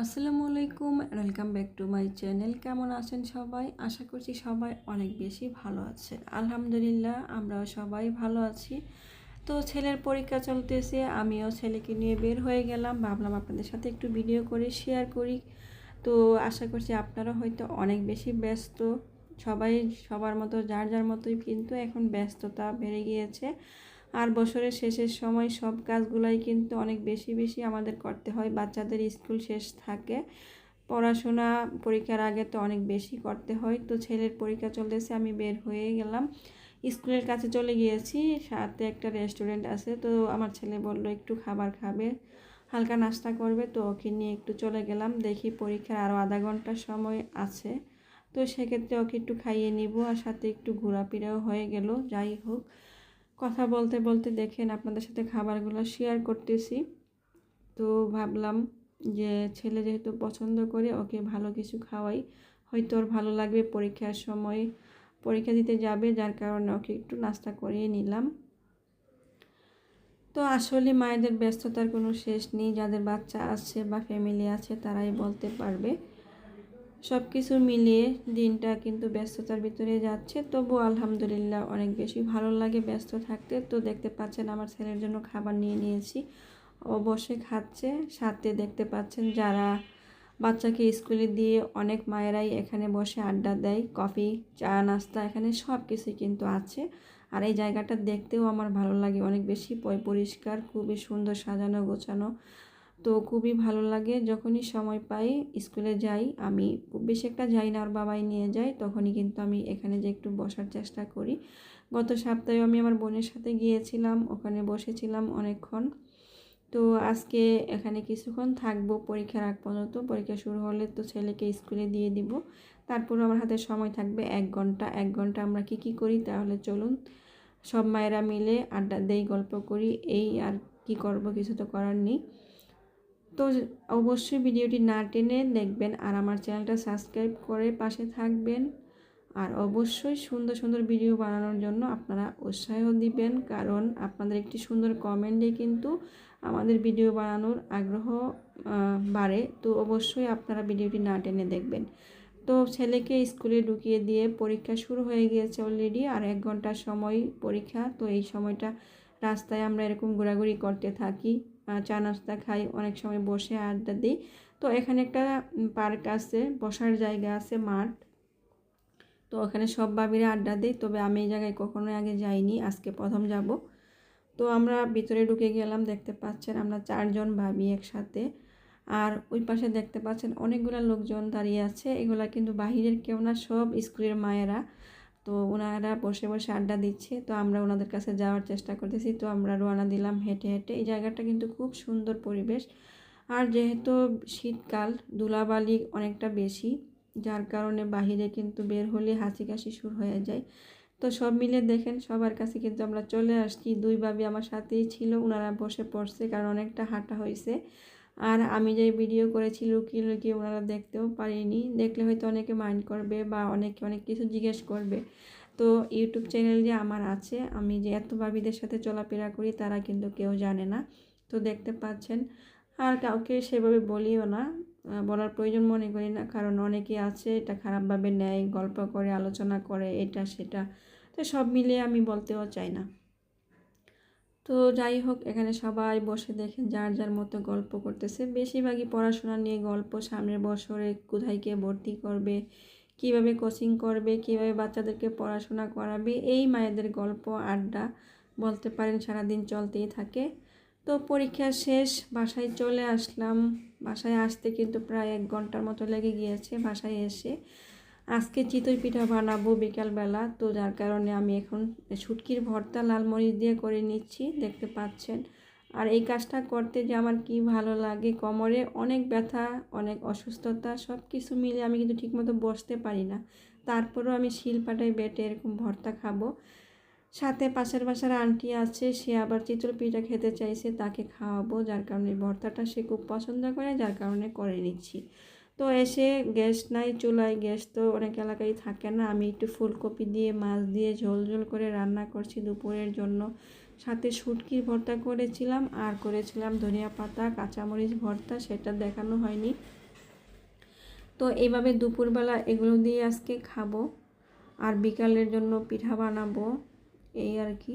আসসালামু আলাইকুম welcome back to my channel কেমন আছেন সবাই? আশা করছি সবাই অনেক বেশি ভালো আছেন। আলহামদুলিল্লাহ, আমরাও সবাই ভালো আছি। তো ছেলের পরীক্ষা চলতেছে, আমিও ছেলেকে নিয়ে বের হয়ে গেলাম। ভাবলাম আপনাদের সাথে একটু ভিডিও করে শেয়ার করি। তো আশা করছি আপনারা হয়তো অনেক বেশি ব্যস্ত। সবাই সবার মতো, যার যার মতোই, কিন্তু এখন ব্যস্ততা বেড়ে গিয়েছে। আর বছরের শেষের সময় সব কাজগুলাই কিন্তু অনেক বেশি বেশি আমাদের করতে হয়। বাচ্চাদের স্কুল শেষ থাকে, পড়াশোনা পরীক্ষার আগে তো অনেক বেশি করতে হয়। তো ছেলের পরীক্ষা চলতেছে, আমি বের হয়ে গেলাম। স্কুলের কাছে চলে গিয়েছি, সাথে একটা রেস্টুরেন্ট আছে। তো আমার ছেলে বলল, একটু খাবার খাবে, হালকা নাস্তা করবে। তো ওকে নিয়ে একটু চলে গেলাম। দেখি পরীক্ষার আরও আধা ঘণ্টার সময় আছে। তো সেক্ষেত্রে ওকে একটু খাইয়ে নিব, আর সাথে একটু ঘোরাফেরাও হয়ে গেল। যাই হোক কথা বলতে বলতে দেখেন আপনাদের সাথে খাবারগুলো শেয়ার করতেছি। তো ভাবলাম যে ছেলে যেহেতু পছন্দ করে ওকে ভালো কিছু খাওয়াই। হয়তো ওর ভালো লাগবে পরীক্ষার সময়। পরীক্ষা দিতে যাবে, যার কারণে ওকে একটু নাস্তা করিয়ে নিলাম। তো আসলে মায়েদের ব্যস্ততার কোনো শেষ নেই। যাদের বাচ্চা আছে বা ফ্যামিলি আছে, তারাই বলতে পারবে। সব কিছু মিলিয়ে দিনটা কিন্তু ব্যস্ততার ভিতরে যাচ্ছে। তবু আলহামদুলিল্লাহ অনেক বেশি ভালো লাগে ব্যস্ত থাকতে। তো দেখতে পাচ্ছেন আমার ছেলের জন্য খাবার নিয়ে নিয়েছি। ও বসে খাচ্ছে। সাথে দেখতে পাচ্ছেন যারা বাচ্চাকে স্কুলে দিয়ে অনেক মায়েরাই এখানে বসে আড্ডা দেয়, কফি, চা, নাস্তা, এখানে সব কিছুই কিন্তু আছে। আর এই জায়গাটা দেখতেও আমার ভালো লাগে। অনেক বেশি পরিষ্কার, খুবই সুন্দর সাজানো গোছানো। তো খুবই ভালো লাগে যখনই সময় পাই স্কুলে যাই। আমি খুব বেশি একটা যাই না আর বাবাই নিয়ে যায়, তখনই কিন্তু আমি এখানে যে একটু বসার চেষ্টা করি। গত সপ্তাহে আমি আমার বোনের সাথে গিয়েছিলাম, ওখানে বসেছিলাম অনেকক্ষণ। তো আজকে এখানে কিছুক্ষণ থাকব পরীক্ষার আগ পর্যন্ত, পরীক্ষা শুরু হলে তো ছেলেকে স্কুলে দিয়ে দিব। তারপর আমার হাতে সময় থাকবে এক ঘণ্টা এক ঘণ্টা আমরা কি কি করি তাহলে চলুন। সব মায়েরা মিলে আড্ডা দেই, গল্প করি, এই আর কি করব কিছু তো করার নেই। তো অবশ্যই ভিডিওটি না টেনে দেখবেন আর আমার চ্যানেলটা সাবস্ক্রাইব করে পাশে থাকবেন। আর অবশ্যই সুন্দর সুন্দর ভিডিও বানানোর জন্য আপনারা উৎসাহ দিবেন, কারণ আপনাদের একটি সুন্দর কমেন্টে কিন্তু আমাদের ভিডিও বানানোর আগ্রহ বাড়ে। তো অবশ্যই আপনারা ভিডিওটি না টেনে দেখবেন। তো ছেলেকে স্কুলে ঢুকিয়ে দিয়ে পরীক্ষা শুরু হয়ে গিয়েছে অলরেডি আর এক ঘণ্টার সময় পরীক্ষা। তো এই সময়টা রাস্তায় আমরা এরকম ঘোরাঘুরি করতে থাকি। চা নাস্তা খাই, অনেক সময় বসে আড্ডা দিই। তো এখানে একটা পার্ক আছে, বসার জায়গা আছে, মাঠ। তো ওখানে সব বাবিরা আড্ডা দিই তবে আমি এই জায়গায় কখনো আগে যাইনি, আজকে প্রথম যাব। তো আমরা ভিতরে ঢুকে গেলাম, দেখতে পাচ্ছেন আমরা চারজন ভাবি একসাথে। আর ওই পাশে দেখতে পাচ্ছেন অনেকগুলো লোকজন দাঁড়িয়ে আছে, এগুলা কিন্তু বাহিরের কেউ না, সব স্কুলের মায়েরা। তো ওনারা বসে বসে আড্ডা দিচ্ছে, তো আমরা ওনাদের কাছে যাওয়ার চেষ্টা করতেছি। তো আমরা রোয়ানা দিলাম হেঁটে হেঁটে। এই জায়গাটা কিন্তু খুব সুন্দর পরিবেশ। আর যেহেতু শীতকাল, ধুলাবালি অনেকটা বেশি, যার কারণে বাহিরে কিন্তু বের হলে হাসি কাশি শুরু হয়ে যায়। তো সব মিলে দেখেন, সবার কাছে কিন্তু আমরা চলে আসছি। দুই বাবি আমার সাথেই ছিল ওনারা বসে পড়ছে কারণ অনেকটা হাঁটা হয়েছে। আর আমি যে ভিডিও করেছি লুকিয়ে লুকিয়ে ওনারা দেখতেও পারিনি। দেখলে হয়তো অনেকে মাইন্ড করবে বা অনেকে অনেক কিছু জিজ্ঞেস করবে। তো ইউটিউব চ্যানেল যে আমার আছে, আমি যে এত ভাবিদের সাথে চলাফেরা করি তারা কিন্তু কেউ জানে না। তো দেখতে পাচ্ছেন, আর কাউকে সেভাবে বলিও না। বলার প্রয়োজন মনে করি না, কারণ অনেকে আছে, এটা খারাপভাবে নেয়, গল্প করে, আলোচনা করে, এটা সেটা। তো সব মিলিয়ে আমি বলতেও চাই না। তো যাই হোক, এখানে সবাই বসে দেখে যার যার মতো গল্প করতেছে। বেশিরভাগই পড়াশোনা নিয়ে গল্প, সামনের বছরে কোথায় কে ভর্তি করবে, কীভাবে কোচিং করবে, কীভাবে বাচ্চাদেরকে পড়াশোনা করাবে, এই মায়েদের গল্প, আড্ডা বলতে পারেন সারাদিন চলতেই থাকে। তো পরীক্ষা শেষ, বাসায় চলে আসলাম। বাসায় আসতে কিন্তু প্রায় এক ঘণ্টার মতো লেগে গিয়েছে বাসায় এসে। আজকে চিতই পিঠা বানাবো বিকালবেলা। তো যার কারণে আমি এখন শুটকির ভর্তা লাল মরিচ দিয়ে করে নিচ্ছি, দেখতে পাচ্ছেন। আর এই কাজটা করতে যে আমার কি ভালো লাগে, কোমরে অনেক ব্যথা, অনেক অসুস্থতা সব কিছু মিলে আমি কিন্তু ঠিকমতো বসতে পারি না। তারপরও আমি শিলপাটায় বেটে এরকম ভর্তা খাব। সাথে পাশের বাসার আন্টি আছে, সে আবার চিতল পিঠা খেতে চাইছে, তাকে খাওয়াবো। যার কারণে ভর্তাটা সে খুব পছন্দ করে, যার কারণে করে নিচ্ছি। তো এসে গ্যাস নাই, চুলায় গ্যাস তো অনেক এলাকায় থাকে না। আমি একটু ফুলকপি দিয়ে, মাছ দিয়ে ঝোল ঝোল করে রান্না করছি দুপুরের জন্য। সাথে শুটকির ভর্তা করেছিলাম আর করেছিলাম ধনিয়া পাতা, কাঁচামরিচ ভর্তা, সেটা দেখানো হয়নি। তো এইভাবে দুপুরবেলা এগুলো দিয়ে আজকে খাব আর বিকালের জন্য পিঠা বানাবো, এই আর কি।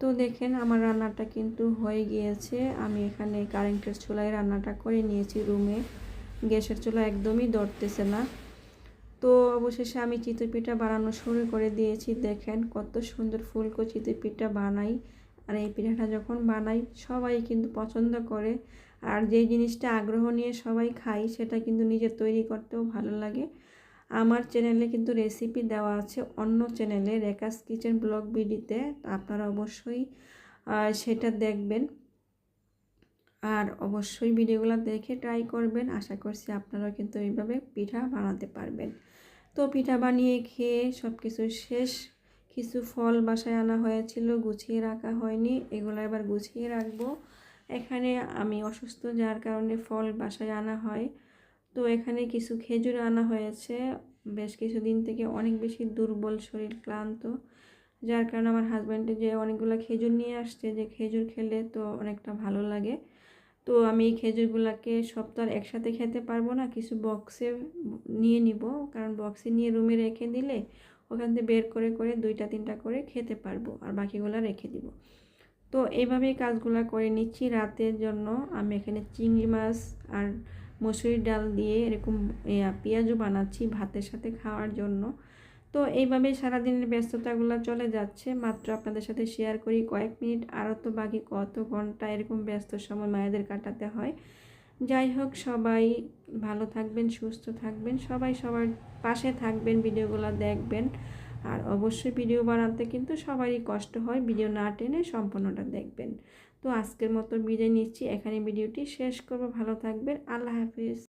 তো দেখেন আমার রান্নাটা কিন্তু হয়ে গিয়েছে। আমি এখানে কারেন্টের চুলায় রান্নাটা করে নিয়েছি রুমে। গ্যাসের চুলা একদমই ধরতেছে না। তো অবশেষে আমি চিতই পিঠা বানানো শুরু করে দিয়েছি। দেখেন কত সুন্দর ফুলকো চিতই পিঠা বানাই। আর এই পিঠাটা যখন বানাই, সবাই কিন্তু পছন্দ করে। আর যে জিনিসটা আগ্রহ নিয়ে সবাই খাই সেটা কিন্তু নিজে তৈরি করতেও ভালো লাগে। আমার চ্যানেলে কিন্তু রেসিপি দেওয়া আছে অন্য চ্যানেলে, রেকাস কিচেন ব্লগ বিডিতে আপনারা অবশ্যই সেটা দেখবেন। আর অবশ্যই ভিডিওগুলো দেখে ট্রাই করবেন। আশা করছি আপনারাও কিন্তু এইভাবে পিঠা বানাতে পারবেন। তো পিঠা বানিয়ে খেয়ে সব কিছু শেষ। কিছু ফল বাসায় আনা হয়েছিল, গুছিয়ে রাখা হয়নি। এগুলো এবার গুছিয়ে রাখব। এখানে আমি অসুস্থ, যার কারণে ফল বাসায় আনা হয়। তো এখানে কিছু খেজুর আনা হয়েছে। বেশ কিছুদিন থেকে অনেক বেশি দুর্বল শরীর, ক্লান্ত। যার কারণে আমার হাজব্যান্ডে যে অনেকগুলো খেজুর নিয়ে আসছে, যে খেজুর খেলে তো অনেকটা ভালো লাগে। তো আমি এই খেজুরগুলোকে সব তো আর একসাথে খেতে পারব না, কিছু বক্সে নিয়ে নিব। কারণ বক্সে নিয়ে রুমে রেখে দিলে ওখান থেকে বের করে করে দুইটা, তিনটা করে খেতে পারব আর বাকিগুলো রেখে দিব। তো এইভাবেই কাজগুলো করে নিচ্ছি রাতের জন্য। আমি এখানে চিংড়ি মাছ আর মসুরির ডাল দিয়ে এরকম পেঁয়াজও বানাচ্ছি ভাতের সাথে খাওয়ার জন্য। তো এইভাবে সারাদিনের ব্যস্ততাগুলো চলে যাচ্ছে। মাত্র আপনাদের সাথে শেয়ার করি কয়েক মিনিট, আরও তো বাকি কত ঘণ্টা এরকম ব্যস্ত সময় মায়েদের কাটাতে হয়। যাই হোক, সবাই ভালো থাকবেন, সুস্থ থাকবেন, সবাই সবার পাশে থাকবেন, ভিডিওগুলো দেখবেন। আর অবশ্যই ভিডিও বানাতে কিন্তু সবারই কষ্ট হয়, ভিডিও না টেনে সম্পূর্ণটা দেখবেন। তো আজকের মতো বিদায় নিচ্ছি, এখানে ভিডিওটি শেষ করব, ভালো থাকবেন, আল্লাহ হাফিজ।